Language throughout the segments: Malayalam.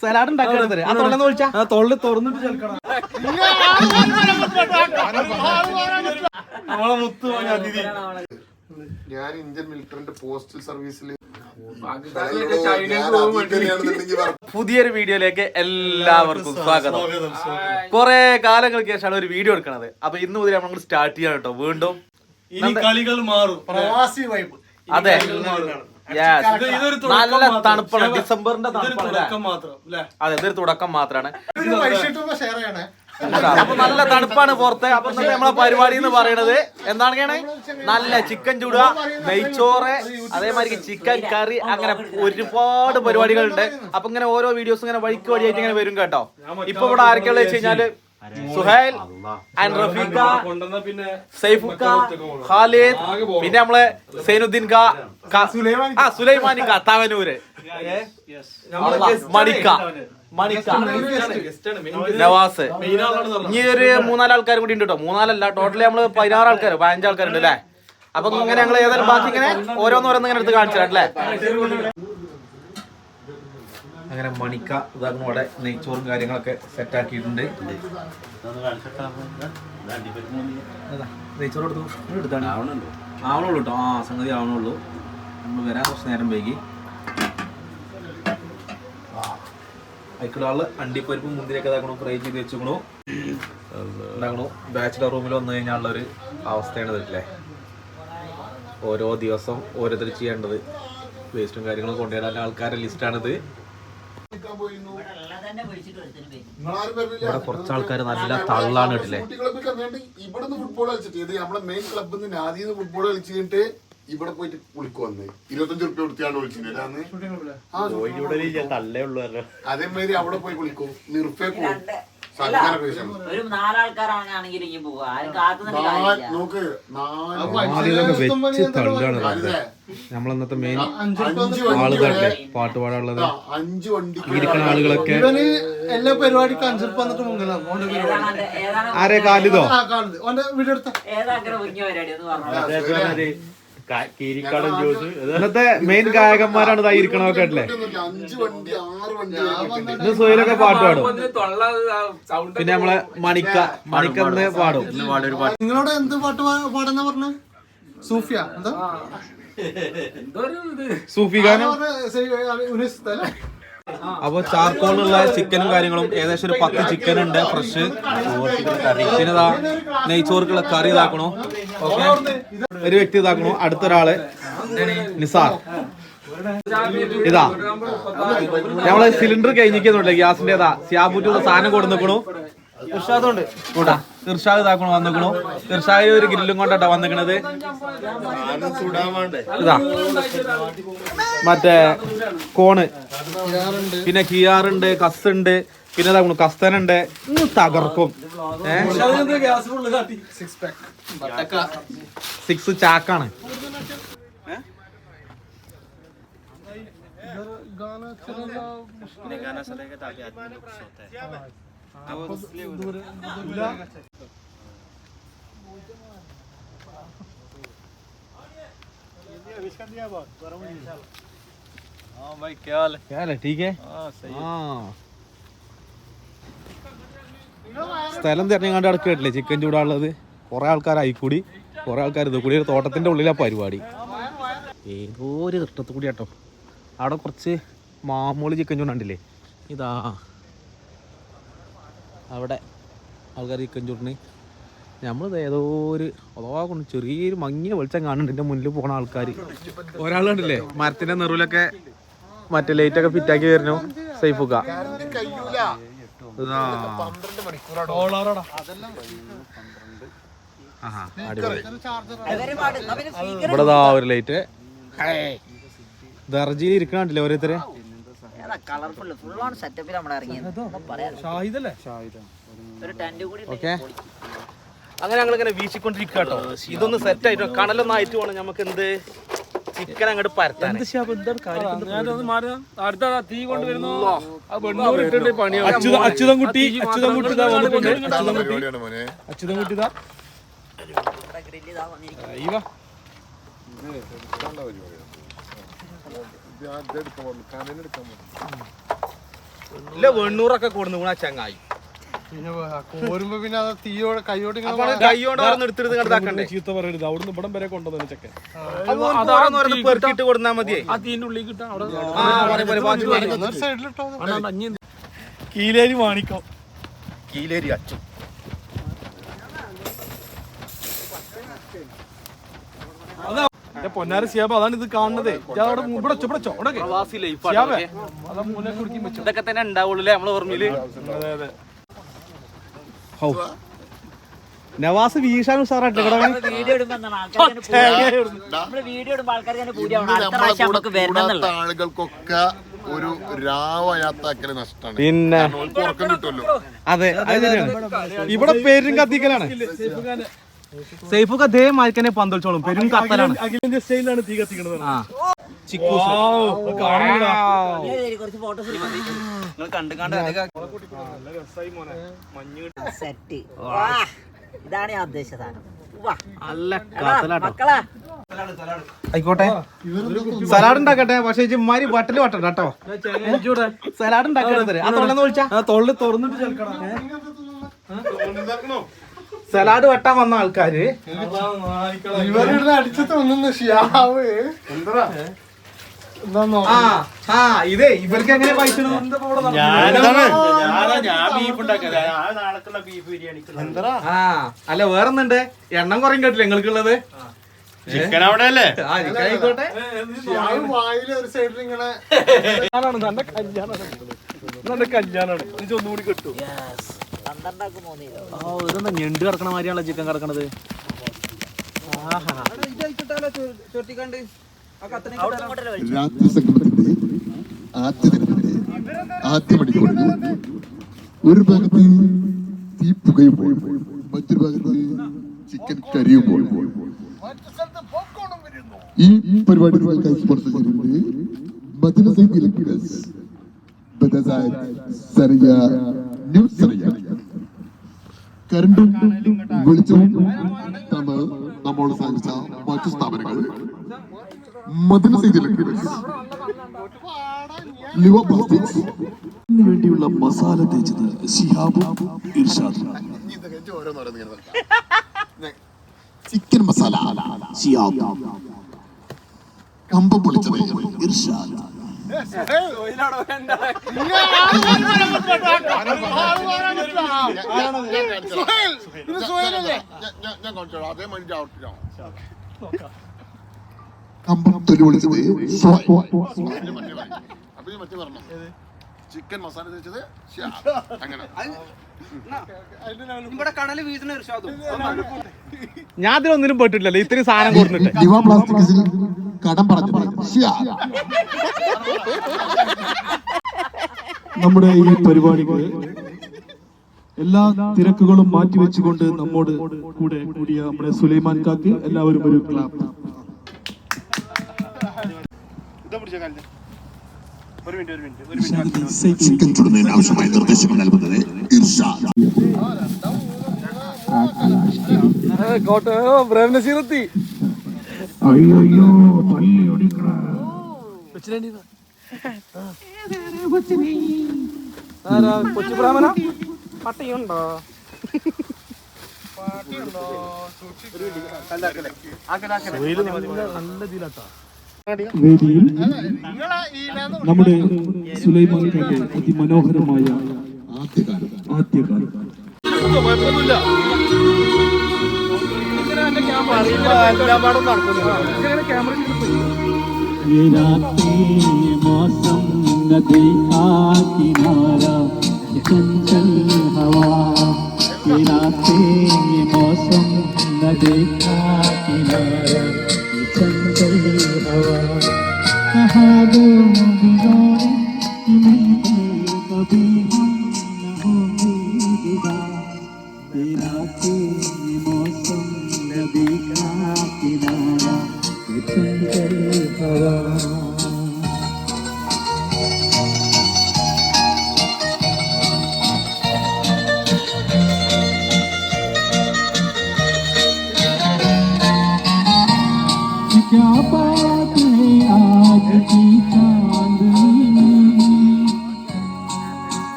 സലാഡ് ഉണ്ടാക്കരുത് ആ തൊള്ളന്ന് വിളിച്ചാ? തൊള്ളി തുറന്നിട്ട് നമ്മളെ മുത്തു അതിഥി. ഞാൻ ഇന്ത്യൻ മിലിറ്ററിന്റെ പോസ്റ്റൽ സർവീസിൽ പുതിയൊരു വീഡിയോയിലേക്ക് എല്ലാവർക്കും സ്വാഗതം. കുറെ കാലങ്ങൾക്ക് ശേഷമാണ് ഒരു വീഡിയോ എടുക്കണത്. അപ്പൊ ഇന്ന് മുതൽ നമ്മൾ സ്റ്റാർട്ട് ചെയ്യാം കേട്ടോ. വീണ്ടും ഇനി കളികൾ മാറും. പ്രവാസി വൈബ് അതെ നല്ല തണുപ്പാണ്. ഡിസംബറിന്റെ തണുപ്പാണ് അതെ ഇതൊരു തുടക്കം മാത്രമാണ് വൈകിട്ടൊന്ന് ഷെയർ ചെയ്യണേ. അപ്പൊ നല്ല തണുപ്പാണ് പുറത്ത്. അപ്പൊ ഇന്നത്തെ നമ്മളെ പരിപാടി എന്ന് പറയണത് എന്താണ് നല്ല ചിക്കൻ ചൂടുക നെയ്ച്ചോറ് അതേമാതിരി ചിക്കൻ കറി അങ്ങനെ ഒരുപാട് പരിപാടികളുണ്ട്. അപ്പൊ ഇങ്ങനെ ഓരോ വീഡിയോസ് ഇങ്ങനെ വഴിക്ക് വഴിയായിട്ട് ഇങ്ങനെ വരും കേട്ടോ. ഇപ്പൊ ഇവിടെ ആരൊക്കെയുള്ള വെച്ച് കഴിഞ്ഞാൽ സുഹൈൽ ആൻഡ് റഫീഖ സൈഫുക്ക ഖാലിദ് പിന്നെ നമ്മളെ സൈനുദ്ദീൻ ആ സുലൈമാനി ക താവനൂര്. മണിക്ക മണിക്ക. നവാസ്. ഇനി ഒരു മൂന്നാൽ ആൾക്കാരും കൂടി ഉണ്ട് കേട്ടോ മൂന്നാലല്ല ടോട്ടലി നമ്മൾ പതിനാറ് ആൾക്കാർ പതിനഞ്ച് ആൾക്കാരുണ്ട് അല്ലേ അപ്പൊ ഇങ്ങനെ ഞങ്ങൾ ഏതായാലും ബാക്കി ഇങ്ങനെ ഓരോന്നോരോന്ന് ഇങ്ങനെ എടുത്ത് കാണിച്ചു തരാം അല്ലേ അങ്ങനെ മണിക്ക ഇതാകും അവിടെ നെയ്ച്ചോറും കാര്യങ്ങളൊക്കെ സെറ്റ് ആക്കിയിട്ടുണ്ട് അതാ, നെയ്ച്ചോറ് എടുത്തു എടുത്താണ്. ആവണുള്ളൂ കേട്ടോ. ആ സംഗതി ആവണുള്ളൂ. നമ്മൾ വരാൻ കുറച്ച് നേരം വൈകി. അയക്കുള്ള അണ്ടിപ്പരിപ്പ് മുന്തിരിയൊക്കെ ഇതാക്കണു ഫ്രൈ ചെയ്ത് വെച്ചുക്കണു. ഉണ്ടാക്കണു ബാച്ചിലർ റൂമിൽ വന്നു കഴിഞ്ഞാലുള്ള ഒരു അവസ്ഥയാണ് ഇതില്ലേ ഓരോ ദിവസം ഓരോരുത്തർ ചെയ്യേണ്ടത്. വേസ്റ്റും കാര്യങ്ങളും കൊണ്ടുവരാൻ ആൾക്കാരുടെ ലിസ്റ്റാണിത് ഇവിടെ കുറച്ച് ആൾക്കാർ നല്ല തള്ളാണ് വേണ്ടി ഇവിടുന്ന് ഫുട്ബോൾ കളിച്ചിട്ട് ഇത് നമ്മളെ മെയിൻ ക്ലബ്ബിൽ നിന്ന് ആദ്യം ഫുട്ബോൾ കളിച്ച് കഴിഞ്ഞിട്ട് ഇവിടെ പോയിട്ട് കുളിക്കു വന്ന്. ഇരുപത്തഞ്ച് റുപ്യ കൊടുത്തിയാണ് വിളിച്ചിട്ടുണ്ട് അന്ന്. അതേമാതിരി അവിടെ പോയി കുളിക്കും നിർഫേ പോകും ഒരു നാലാൾക്കാരാണെങ്കിൽ ഇങ്ങനെ പോവുക ആരും കാര്യമില്ല. നോക്ക് വെച്ച് അല്ലേ? നമ്മളന്നത്തെ മെയിൻ വണ്ടി പാട്ട് പാടാനുള്ളത്? ആ, അഞ്ച് വണ്ടി ഇരിക്കുന്ന ആളുകളൊക്കെ ഇവന് എല്ലാ പരിപാടിക്കും അഞ്ചുറുപ്പ് വന്നിട്ട് മുങ്ങലാണ് ആരെ കാലിതോ കാണുന്നത് ഓന്റെ ഏതാക്കിற മുങ്ങിയ പരിപാടി എന്ന് പറഞ്ഞു ഇന്നത്തെ മെയിൻ ഗായകന്മാരാണ് ഇതാ ഇരിക്കണമൊക്കെ അല്ലേ? അഞ്ച് വണ്ടി ആറ് വണ്ടി വരെ ഇന്ന് സുഹൈലൊക്കെ പാട്ട് പാടും. പിന്നെ നമ്മളെ മണിക്ക മണിക്ക പാടും നിങ്ങളോട് എന്ത് പാട്ട് പാടുന്ന പറഞ്ഞു? സൂഫിയ എന്താ? സൂഫി ഗാനം? അപ്പൊ ചാർക്കോളുള്ള ചിക്കനും കാര്യങ്ങളും ഏകദേശം ഒരു പത്ത് ചിക്കൻ ഉണ്ട് ഫ്രഷ് പിന്നെ നെയ്ച്ചോർക്കുള്ള കറി ഇതാക്കണു. ഒരു വ്യക്തി ഇതാക്കണു. അടുത്തൊരാൾ നിസാർ. ഇതാ. നമ്മൾ സിലിണ്ടർ കഴിഞ്ഞിരിക്കുന്നുണ്ട്. ഗ്യാസിന്റെ ഇതാ. സ്യാബൂറ്റ് സാധനം കൊടു നിക്കണു ഇർഷാദുണ്ട്. കൂട്ടാ. ഇർഷാദ് ഇതാക്കണു വന്നിക്കണു. ഇർഷാദ് ഒരു ഗ്രില്ലും കൊണ്ടാ വന്നിക്കണത്. ഇതാ. മറ്റേ കോണ്. പിന്നെ കിയാറുണ്ട് കസ്സുണ്ട്. പിന്നെ ഇതാ കസ്തനുണ്ട് ഇന്ന് തകർക്കും ഏഹ് ഗ്യാസ് ഫുള്ള് കാട്ടി സിക്സ് ചാക്കാണ് क्या हाल है ठीक है हाँ സ്ഥലം തിരഞ്ഞങ്ങാണ്ട് അടക്കിട്ടില്ലേ ചിക്കൻ ചൂടാനുള്ളത്. കുറെ ആൾക്കാർ കൂടി കുറെ ആൾക്കാർ ഇത് കൂടി. ഒരു തോട്ടത്തിന്റെ ഉള്ളിലാ പരിപാടി. ഏതോ ഒരു ഇഷ്ടത്തു കൂടി കേട്ടോ അവിടെ കുറച്ച് മാമൂളി ചിക്കൻ ചൂടുണ്ടില്ലേ ഇതാ. അവിടെ ആൾക്കാർ ചിക്കൻ ചൂടിന് നമ്മളിത് ഏതോ ഒരു അഥവാ കൊണ്ട് ചെറിയൊരു മങ്ങിയ വെളിച്ചം കാണുന്നുണ്ട് എന്റെ മുന്നിൽ പോണ ആൾക്കാർ ഒരാൾ കണ്ടില്ലേ? മരത്തിന്റെ നെറുവിലൊക്കെ മറ്റേ ലൈറ്റൊക്കെ ഫിറ്റാക്കി വരുന്നു. സേഫുക കഴിയൂല ഇതാ പന്ത്രണ്ട് മണിക്കൂറാണ്. ഇവിടെ ഒരു ലൈറ്റ് ദർജിയിൽ ഇരിക്കണില്ലേ ഓരോരുത്തരെ? അങ്ങനെ ഞങ്ങൾ ഇങ്ങനെ വീശിക്കൊണ്ടിരിക്കുക കേട്ടോ ഇതൊന്ന് സെറ്റ് ആയിട്ടോ? കടലൊന്നായിട്ട് പോണം. ഞമ്മക്ക് നമുക്ക് എന്ത്? ചിക്കൻ അങ്ങോട്ട് പരത്താൻ. അടുത്ത തീ കൊണ്ട് വരുന്നു വെണ്ണൂറ് ഇട്ടിട്ട് പണിയാണ് അച്യുതം കുട്ടി അച്യുതം കുട്ടി ഇതാ വന്നിട്ടുണ്ട്. അച്യുതം കുട്ടി പരിപാടിയാണ് മോനെ അച്യുതം കുട്ടി ഇതാ. ഗ്രില്ല് ഇതാ വന്നിരിക്കുന്നത് അയ്യോ ഇല്ല വെണ്ണൂറൊക്കെ കൂടുന്നു ചങ്ങായി. പിന്നെ കോരുമ്പോ പിന്നെ അത് തീയോടെ കൈയോട് ചീത്ത പറയരുത്. അവിടുന്ന് ഇവിടം വരെ കൊണ്ടുവന്നു ചെക്കൻ. അപ്പൊ ഓർക്ക് ഓരോന്ന് ഓരോന്ന് പെറുക്കിയിട്ട് കൊടുത്താൽ മതിയേ? ആ തീന്റെ ഉള്ളിൽ കിട്ടാം. അവിടെ ആ പറയും പറയും പാച്ചു പറയും സൈഡിലിട്ടോ കീലേരി മാണിക്കോ കീലേരി അച്ഛൻ. പൊന്നാര സിയാബ് അതാണ് ഇത് കാണുന്നത്. ഇതൊക്കെ തന്നെ ഉണ്ടാവുള്ളൂ അല്ലേ? നമ്മളെ ഓർമ്മയിൽ? അതെ അതെ. നവാസ് വീശാൻ ഉസാറായിട്ട് വീഡിയോ ഇടുമ്പോ എന്താണ്? ആൾക്കാർ നമ്മൾ വീഡിയോ ഇടുമ്പോ അടുത്ത പ്രാവശ്യം നമുക്ക് വരണം ആളുകൾക്കൊക്കെ ഒരു രാവയാത്താക്കൽ നഷ്ടമാണ് പിന്നെ. ഉറക്കം കിട്ടുമല്ലോ. അതെ അത് ശരിയാണ്. ഇവിടെ പേരും കത്തിക്കലാണ്. സേഫൊക്കെ അതേ മാതിരി പന്തളിച്ചോളും പെരും കത്തലാണ്. അഖിലേന്ത്യ സ്റ്റൈലാണ് തീ കത്തിക്കണത്. ആ. ചിക്കൂസ് നിങ്ങൾ കണ്ട് കണ്ട് സെറ്റ് ഇതാണ് ഞാൻ ഉദ്ദേശിച്ച സാധനം. ആയിക്കോട്ടെ. സലാഡ് ഉണ്ടാക്കട്ടെ. പക്ഷേ ഇമാരി ബട്ടൽ വട്ടണ്ട കേട്ടോ. സലാഡ് തൊള്ളി തുറന്നിട്ട് സലാഡ് വെട്ടാൻ വന്ന ആൾക്കാര്. ഇവരുടെ അടിച്ചു തോന്നുന്നു ഷിയാവ്. എന്താ ഇതേ ഇവർക്ക് എങ്ങനെ പൈസ അല്ല വേറൊന്നുണ്ട് എണ്ണം കുറയും കേട്ടില്ല നിങ്ങൾക്കുള്ളത്? ചിക്കൻ അവിടെ അല്ലേ ആയിക്കോട്ടെ. നല്ല കല്യാണാണ്. നല്ല കല്യാണാണ്. ഒന്നുകൂടി കിട്ടും. ഇതെന്താ ഞെണ്ട് കിടക്കണ മാതിരിയാണല്ലോ ചിക്കൻ കിടക്കണത്. ആഹാ. വലിച്ചു രാത്രി സംഗമത്തിന്റെ ആദ്യ ദിനത്തിന്റെ ആദ്യ മണിക്കൂറിൽ ഒരു ഭാഗത്ത് തീ പുകയുമ്പോൾ മറ്റൊരു ഭാഗത്ത് ചിക്കൻ കരിയുമ്പോൾ ഈ പരിപാടി സ്പോൺസർ ചെയ്തിട്ടുണ്ട് മദീന സൈദ് ഇലക്ട്രിക്കൽസ് ബദസായത് സറിയ ന്യൂ സറിയ കരണ്ടും വെളിച്ചവും തന്ന് നമ്മോട് സഹകരിച്ച മറ്റു സ്ഥാപനങ്ങൾ മദീന സൈദ് ഇലക്ട്രിക്കൽസ് ലിവ പ്ലാസ്റ്റിക്സ് വേണ്ടിയുള്ള മസാല തേച്ചത് ഷിഹാബും ഇർഷാദും ചിക്കൻ മസാല ഷിഹാബ് കമ്പ പൊളിച്ചത് ഇർഷാദ് കമ്പം തൊലി പൊളിച്ചത് ചിക്കൻ മസാല തേച്ചത് അങ്ങനെ. ഞാൻ അതിലൊന്നിനും പെട്ടിട്ടില്ലല്ലോ. ഇത്രയും സാധനം കൊടുത്തിട്ട്. ലിവ പ്ലാസ്റ്റിക്സിൽ കടം പറഞ്ഞു നമ്മുടെ ഈ പരിപാടിക്ക് എല്ലാ തിരക്കുകളും മാറ്റിവെച്ചുകൊണ്ട് നമ്മോട് കൂടെ കൂടിയ നമ്മുടെ സുലൈമാൻ കാക്ക് എല്ലാവരും ഒരു ക്ലാപ്പ്. ചിക്കൻ ചുടുന്നതിന് ആവശ്യമായ നിർദ്ദേശങ്ങൾ നൽകുന്നത് ഇർഷാദ്. നസീറെത്തി അയ്യോ തല്ലി ഒടിക്കണ കൊച്ചു പ്രാമന പട്ടിയുണ്ടോ? നല്ല ഇതിലാട്ടാ വേദിയിൽ നമ്മുടെ സുലൈമാൻ കാക്ക് അതിമനോഹരമായ ആദ്യകാലം ആദ്യകാലം കുഴപ്പമൊന്നുമില്ല ക്യാമറ ये रातें मौसम न देखा किनारा ये चंचल हवा ये रातें मौसम न देखा किनारा ये चंचल हवा 我不으 로.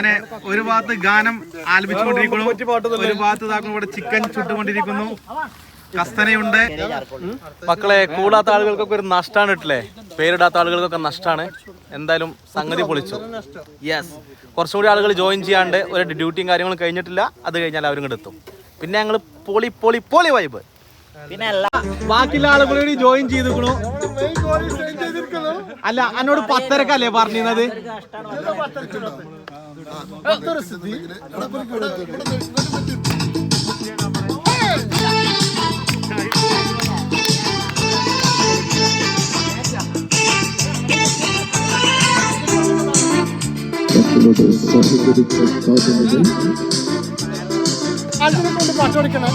അങ്ങനെ ഒരു ഭാഗത്ത് ഗാനം ആലപിച്ചുകൊണ്ടിരിക്കുന്നു. ഒരു ഭാഗത്ത് ഇതാക്കുന്നു ഇവിടെ ചിക്കൻ ചുട്ടുകൊണ്ടിരിക്കുന്നു. കസ്തനയുണ്ട്. മക്കളെ കൂടാത്ത ആളുകൾക്കൊക്കെ ഒരു നഷ്ടമാണ് ഇട്ടില്ലേ? പേരിടാത്ത ആളുകൾക്കൊക്കെ നഷ്ടമാണ് എന്തായാലും സംഗതി പൊളിച്ചു. യെസ് കുറച്ചും കൂടി ആളുകൾ ജോയിൻ ചെയ്യാണ്ട് ഒരു ഡ്യൂട്ടിയും കാര്യങ്ങളും കഴിഞ്ഞിട്ടില്ല. അത് കഴിഞ്ഞാൽ അവരും ഇങ്ങോട്ട് എത്തും. പിന്നെ ഞങ്ങൾ പൊളി പൊളി പൊളി വൈബ് പിന്നെ ബാക്കിയുള്ള ആളുകൾ കൂടി ജോയിൻ ചെയ്തിക്കണു. അല്ല എന്നോട് പത്തരക്കല്ലേ പറഞ്ഞിരുന്നത്? അതിനെ കൊണ്ട് പച്ചടിക്കണം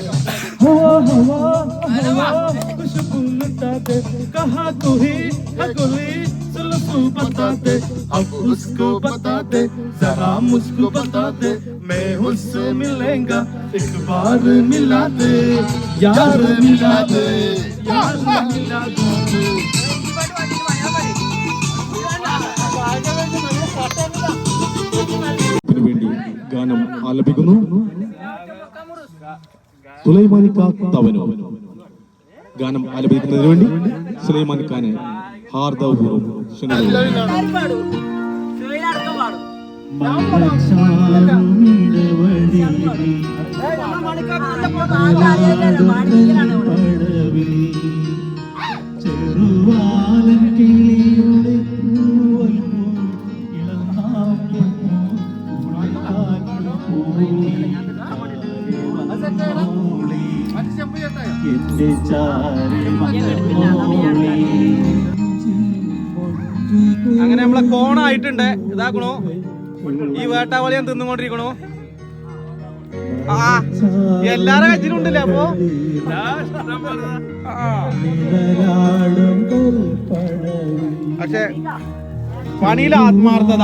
हवा यार मिला खुशबू लुटा दे कहा तू ही है गुली बता दे अब उसको बता दे जरा मुझको बता दे मैं उससे मिलेगा एक बार मिला दे यार मिला दे यार मिला दे സുലൈമാനിക്ക തവനോ ഗാനം ആലപിക്കുന്നതിന് വേണ്ടി സുലൈമാനിക്കാനെ ഹാർദവപൂർവം ചെറുവാലൻ കിളിയുടെ എന്റെ അങ്ങനെ നമ്മളെ കോണായിട്ടുണ്ട് ഇതാക്കണു ഈ വേട്ടാവളിയും തിന്നുകൊണ്ടിരിക്കണു. ആ എല്ലാരും കച്ചിലുണ്ടല്ലേ അപ്പോ? പക്ഷെ പണിയിലെ ആത്മാർത്ഥത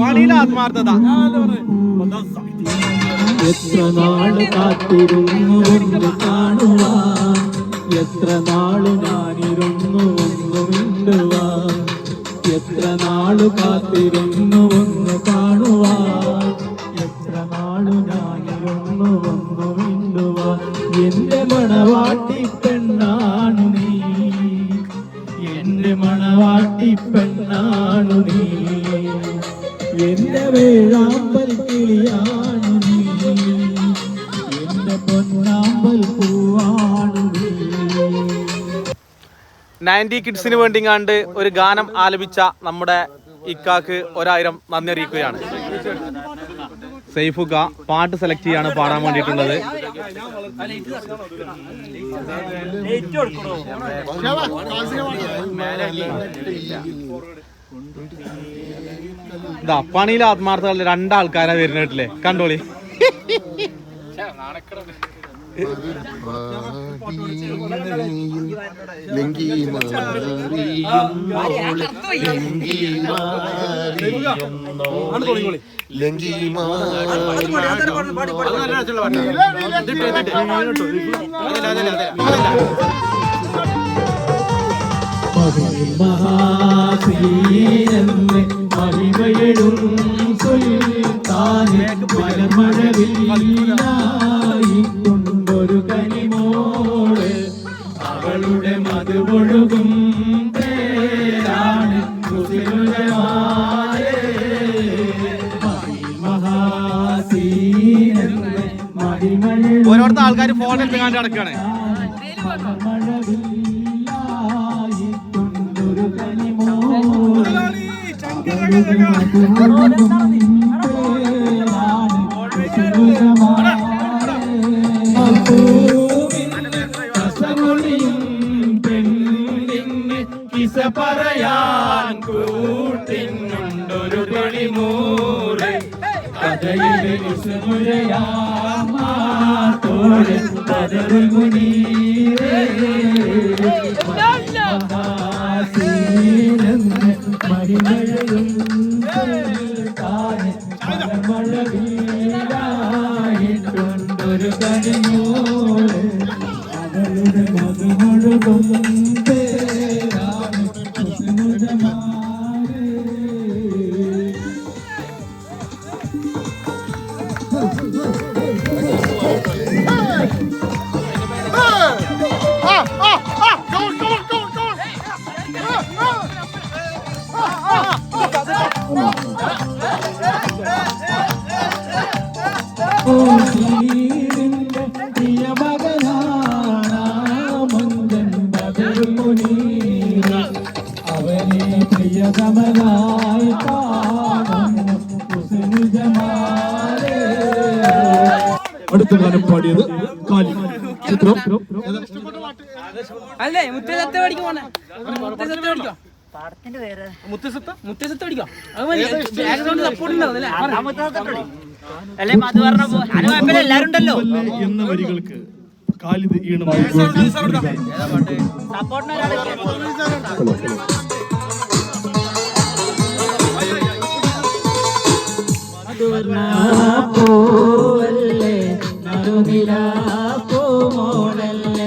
പണിയിലെ ആത്മാർത്ഥത എത്ര നാൾ കാത്തിരുന്നു ഒന്ന് കാണുവാൻ? എത്ര നാൾ ഞാനിരുന്നു ഒന്ന് മിണ്ടുവാൻ? എത്ര നാൾ കാത്തിരുന്നു ഒന്ന് കാണുവാൻ? എത്ര നാൾ ഞാനിരുന്നു ഒന്ന് മിണ്ടുവാൻ? എന്റെ മണവാട്ടി പെണ്ണാണു നീ. എന്റെ മണവാട്ടി പെണ്ണാണു നീ. എന്റെ വേഴാമ്പൽ കിളിയാണു നയന്റി കിഡ്സിന് വേണ്ടി കണ്ട് ഒരു ഗാനം ആലപിച്ച നമ്മുടെ ഇക്കാക്ക് ഒരായിരം നന്ദി അറിയിക്കുകയാണ്. സൈഫുക പാട്ട് സെലക്ട് ചെയ്യാണ് പാടാൻ വേണ്ടിയിട്ടുള്ളത്. ഇതാ പണിയിലെ ആത്മാർത്ഥത രണ്ടാൾക്കാരാ വരുന്നിട്ടില്ലേ കണ്ടോളി. ലങ്കി ലങ്കി സുൽത്താനെ മലമഴവില്ലായി മഹാസീനെന്ന് മഹിമയിടും ഓരോരുത്തർ ആൾക്കാർ ഫോൺ എടുത്തുകൊണ്ട് നടക്കുകയാണ് പറയാൻ ഒരു കരിഞ്ഞോട് അവളുടെ മകനൊഴുകും അടുത്ത ഗാനം പാടിയത് കാലി. ചിത്രം. അല്ലേ മുത്തസത്ത് പഠിക്കും പോണേ പാടത്തിന്റെ പഠിക്കോ പടത്തിന്റെ പേര് മുത്തസത്ത് പഠിക്കോ അത് മതി. ബാക്ക്ഗ്രൗണ്ട് സപ്പോർട്ട് ഉണ്ടാവും അല്ലേ? മധു പറഞ്ഞ എല്ലാരും ഉണ്ടല്ലോ. എന്ന വരികൾക്ക് കാലിത് ഈണമായി സപ്പോർട്ടിന് പൂവല്ലേ നറുനിലാപ്പൂ മോളല്ലേ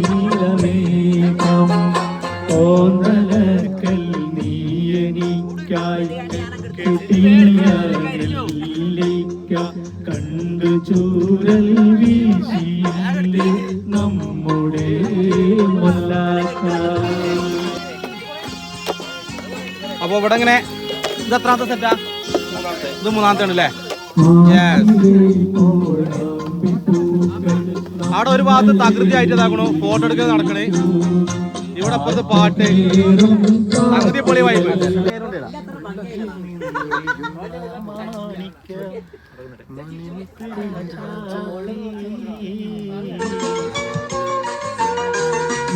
നീലമേഘം ഓന്നലക്കൽ നീ എനിക്കായി കിട്ടിയ നെല്ലിക്ക കണ്ടു ചൂരൽ വീശിയില്ലേ നമ്മുടെ മല്ലാക്ക. അപ്പൊ ഇവിടെ ഇങ്ങനെ ഇത് എത്രാമത്തെ സെറ്റാ? ഇത് മൂന്നാമത്തെ ആണല്ലേ. അവിടെ ഒരു ഭാഗത്ത് തകൃതി ആയിട്ട് ഇതാക്കണു. ഫോട്ടോ എടുക്കാൻ നടക്കണേ. ഇവിടെ അപ്പുറത്ത് പാട്ട്. തകൃതി പൊളി വൈബ്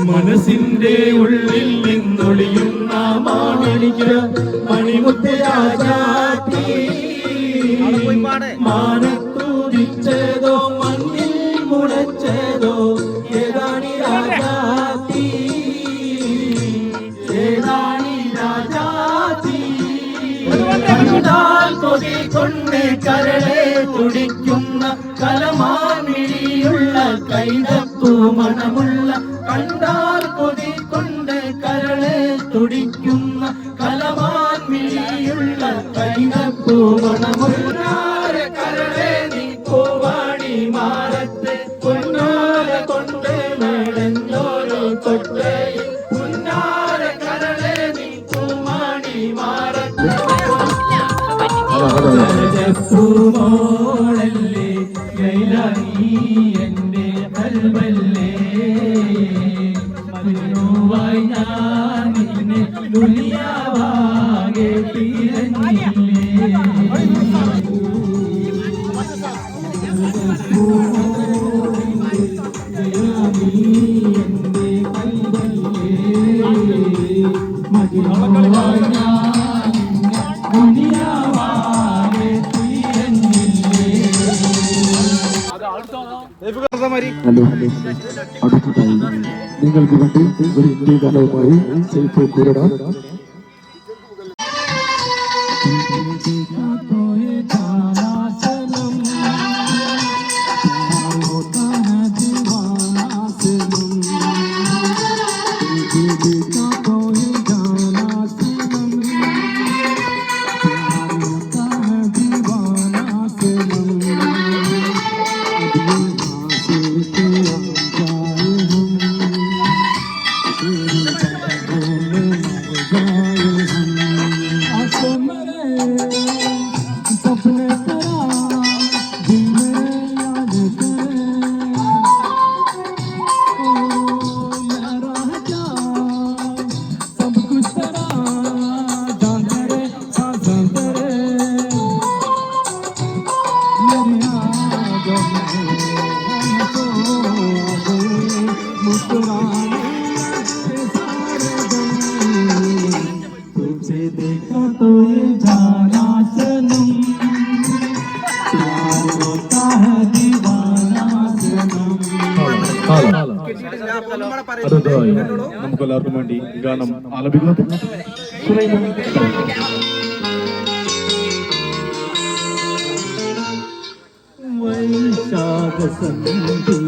മനസ്സിന്റെ ഉള്ളിൽ നിന്നൊളിയുന്ന മാണിക്ക മണിമുത്ത് രാജാത്തി കണ്ടാൽ കൊതി കൊണ്ട് കരളെ തുടിക്കുന്ന കലമാമിഴിയുള്ള കൈതപ്പൂ മണമുള്ള കണ്ടാൽ കൊതി കൊണ്ട് കരളെ തുടിക്കുന്ന കലമാൻമിഴിയുള്ള കൈതപ്പൂ മണമുള്ള പൂമോളല്ലേ നിങ്ങൾക്ക് വേണ്ടി ഒരു ഇന്ത്യ ഗാനവുമായി സെൽഫി കുരട listening to வசந்தம்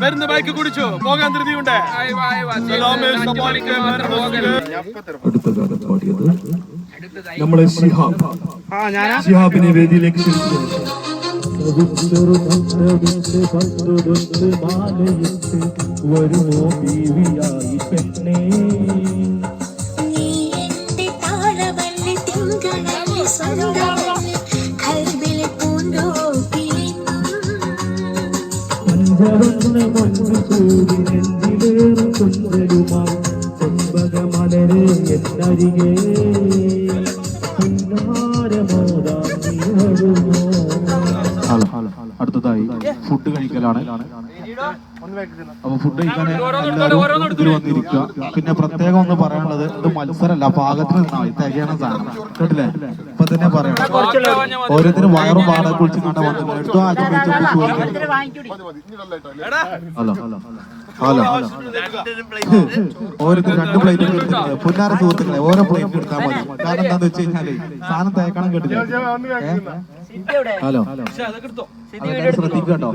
വരുന്ന ബൈക്ക് കുടിച്ചു പോകാൻ ധൃതിയുണ്ട് പാടിയത് നമ്മളെ ശിഹാബ്. ശിഹാബിനെ വേദിയിലേക്ക് ക്ഷണിക്കുന്നു വരുമോ ബീവിയായി പെണ്ണേ നീ എന്റെ താളവല്ലി തിങ്കളല്ലി സ്വന്തമല്ലി കൽവിലെ പൂന്തോപ്പിലിന്നും പഞ്ചവർണ മഞ്ഞു ചൂടി നെഞ്ചിലേറും കൊഞ്ചലുമായി ചെമ്പക മലരെ എന്നരികെ അടുത്തതായി ഫുഡ് കഴിക്കലാണ്. അപ്പൊ ഫുഡ് കഴിക്കാൻ ഇതിൽ വന്നിരിക്കുക. പിന്നെ പ്രത്യേകം ഒന്ന് പറയാനുള്ളത് ഇത് മത്സരമല്ല പാകത്തിന് നിന്നാണ് മതി തികയണ സാധനം. കേട്ടില്ലേ? ഇപ്പൊ തന്നെ പറയണം ഓരോരുത്തരും വയറും പാടെ കുളിച്ച് കണ്ട വന്നില്ല എടുത്തോ ആദ്യം കേട്ടോ ഹലോ ഹലോ ഹലോ. ഓരോരുത്തർ രണ്ട് പ്ലേറ്റ് കൊടുത്തിട്ടുണ്ട് പുന്നാര സുഹൃത്തുക്കളെ ഓരോ പ്ലേറ്റ് എടുത്താൽ മതി. കാരണം എന്താന്ന് വെച്ച് കഴിഞ്ഞാൽ സാധനം തേക്കണം കേട്ടില്ല? ഹലോ. ശ്രദ്ധിക്കട്ടോ.